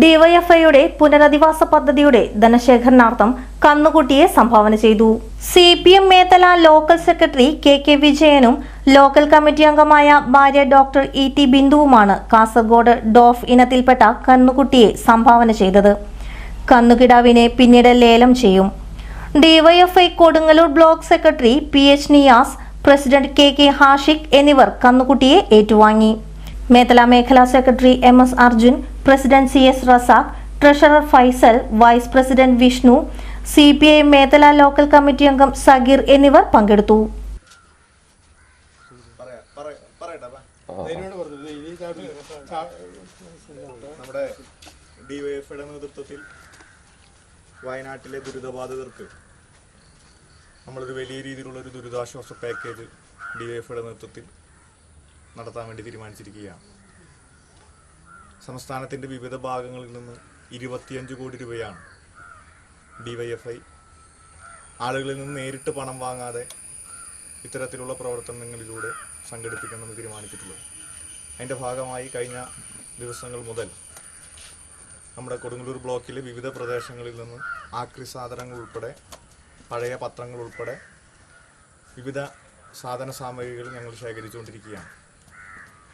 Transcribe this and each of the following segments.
ഡിവൈഎഫ്ഐയുടെ പുനരധിവാസ പദ്ധതിയുടെ ധനശേഖരണാർത്ഥം കന്നുകുട്ടിയെ സംഭാവന ചെയ്തു. C P M Methala local secretary K K വിജയനും ലോക്കൽ കമ്മിറ്റി അംഗമായ ഭാര്യ ഡോക്ടർ ഇ ടി ബിന്ദുവുമാണ് കാസർഗോഡ് ഡോഫ് ഇനത്തിൽപ്പെട്ട കന്നുകുട്ടിയെ സംഭാവന ചെയ്തത്. കന്നുകിടാവിനെ പിന്നീട് ലേലം ചെയ്യും. DYFI Kodungallur block secretary P H Niyas president K K Hashiq എന്നിവർ കന്നുകുട്ടിയെ ഏറ്റുവാങ്ങി. മേത്തല മേഖലാ secretary M S Arjun president C S Razak treasurer Faisal vice president Vishnu C P I Methala local committee അംഗം സഗീർ എന്നിവർ പങ്കെടുത്തു. നമ്മുടെ ഡിവൈഎഫ്ഐയുടെ നേതൃത്വത്തിൽ വയനാട്ടിലെ ദുരിതബാധിതർക്ക് നമ്മളൊരു വലിയ രീതിയിലുള്ള ഒരു ദുരിതാശ്വാസ പാക്കേജ് ഡിവൈഎഫ്ഐയുടെ നേതൃത്വത്തിൽ നടത്താൻ വേണ്ടി തീരുമാനിച്ചിരിക്കുകയാണ്. സംസ്ഥാനത്തിന്റെ വിവിധ ഭാഗങ്ങളിൽ നിന്ന് ഇരുപത്തിയഞ്ച് കോടി രൂപയാണ് ഡിവൈഎഫ്ഐ ആളുകളിൽ നിന്ന് നേരിട്ട് പണം വാങ്ങാതെ ഇത്തരത്തിലുള്ള പ്രവർത്തനങ്ങളിലൂടെ സംഘടിപ്പിക്കണമെന്ന് തീരുമാനിച്ചിട്ടുള്ളത്. അതിന്റെ ഭാഗമായി കഴിഞ്ഞ ദിവസങ്ങൾ മുതൽ നമ്മുടെ കൊടുങ്ങല്ലൂർ ബ്ലോക്കിലെ വിവിധ പ്രദേശങ്ങളിൽ നിന്ന് ആക്രി സാധനങ്ങൾ ഉൾപ്പെടെ പഴയ പത്രങ്ങൾ ഉൾപ്പെടെ വിവിധ സാധന സാമഗ്രികൾ ഞങ്ങൾ ശേഖരിച്ചുകൊണ്ടിരിക്കുകയാണ്.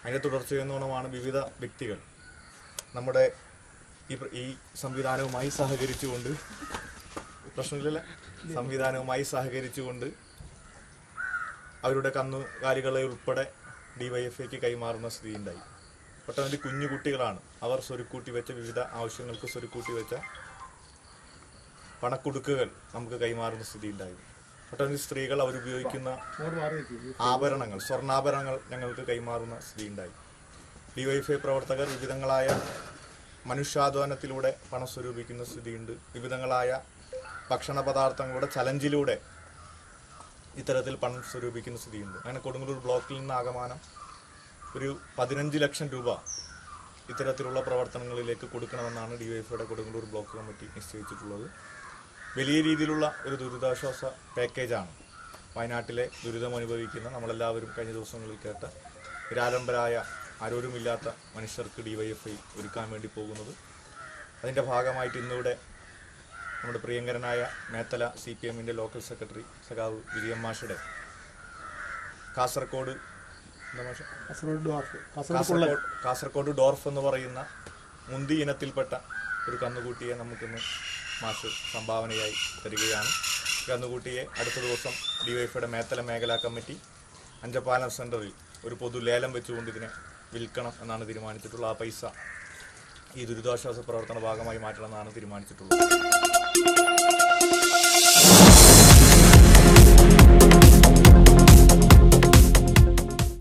അതിന്റെ തുടർച്ചയെന്നോണമാണ് വിവിധ വ്യക്തികൾ നമ്മുടെ ഈ ഈ സംവിധാനവുമായി സഹകരിച്ചുകൊണ്ട് പ്രശ്നമില്ലല്ലേ? സംവിധാനവുമായി സഹകരിച്ചുകൊണ്ട് അവരുടെ കന്നുകാലികളെ ഉൾപ്പെടെ ഡിവൈഎഫ്ഐക്ക് കൈമാറുന്ന സ്ഥിതി ഉണ്ടായി ഒട്ടനവധി കുഞ്ഞു കുട്ടികളാണ് അവർ സ്വരുക്കൂട്ടി വെച്ച വിവിധ ആവശ്യങ്ങൾക്ക് സ്വരുക്കൂട്ടി വെച്ച പണക്കുടുക്കുകൾ നമുക്ക് കൈമാറുന്ന സ്ഥിതി ഉണ്ടായി ഒട്ടനവധി സ്ത്രീകൾ അവരുപയോഗിക്കുന്ന ആഭരണങ്ങൾ സ്വർണാഭരണങ്ങൾ ഞങ്ങൾക്ക് കൈമാറുന്ന സ്ത്രീ ഉണ്ടായി ഡിവൈഎഫ്ഐ പ്രവർത്തകർ വിവിധങ്ങളായ മനുഷ്യാധ്വാനത്തിലൂടെ പണം സ്വരൂപിക്കുന്ന സ്ഥിതിയുണ്ട്. വിവിധങ്ങളായ ഭക്ഷണ പദാർത്ഥങ്ങളുടെ ചലഞ്ചിലൂടെ ഇത്തരത്തിൽ പണം സ്വരൂപിക്കുന്ന സ്ഥിതിയുണ്ട്. അങ്ങനെ കൊടുങ്ങല്ലൂർ ബ്ലോക്കിൽ നിന്ന് ആകമാനം ഒരു പതിനഞ്ച് ലക്ഷം രൂപ ഇത്തരത്തിലുള്ള പ്രവർത്തനങ്ങളിലേക്ക് കൊടുക്കണമെന്നാണ് ഡിവൈഎഫ്ഐയുടെ കൊടുങ്ങല്ലൂർ ബ്ലോക്ക് കമ്മിറ്റി നിശ്ചയിച്ചിട്ടുള്ളത്. വലിയ രീതിയിലുള്ള ഒരു ദുരിതാശ്വാസ പാക്കേജാണ്. വയനാട്ടിലെ ദുരിതം അനുഭവിക്കുന്ന നമ്മളെല്ലാവരും കഴിഞ്ഞ ദിവസങ്ങളിൽ കേട്ട നിരാലംബരായ ആരോരുമില്ലാത്ത മനുഷ്യർക്ക് ഡിവൈഎഫ്ഐ ഒരുക്കാൻ വേണ്ടി പോകുന്നത്. അതിന്റെ ഭാഗമായിട്ട് ഇന്നിവിടെ നമ്മുടെ പ്രിയങ്കരനായ മേത്തല സി പി എമ്മിന്റെ ലോക്കൽ സെക്രട്ടറി സഖാവ് വിജയം മാഷയുടെ കാസർഗോഡ് കാസർഗോഡ് ഡോർഫ് എന്ന് പറയുന്ന മുന്തി ഇനത്തിൽപ്പെട്ട ഒരു കന്നുകൂട്ടിയെ നമുക്കിന്ന് മാഷ് സംഭാവനയായി തരികയാണ്. കന്നുകൂട്ടിയെ അടുത്ത ദിവസം ഡിവൈഫയുടെ മേത്തല മേഖലാ കമ്മിറ്റി അഞ്ചപ്പാലം സെന്ററിൽ ഒരു പൊതു ലേലം വെച്ചുകൊണ്ട് ഇതിനെ വിൽക്കണം എന്നാണ് തീരുമാനിച്ചിട്ടുള്ളത് ആ പൈസ ഈ ദുരിതാശ്വാസ പ്രവർത്തന ഭാഗമായി മാറ്റണമെന്നാണ് തീരുമാനിച്ചിട്ടുള്ളത്.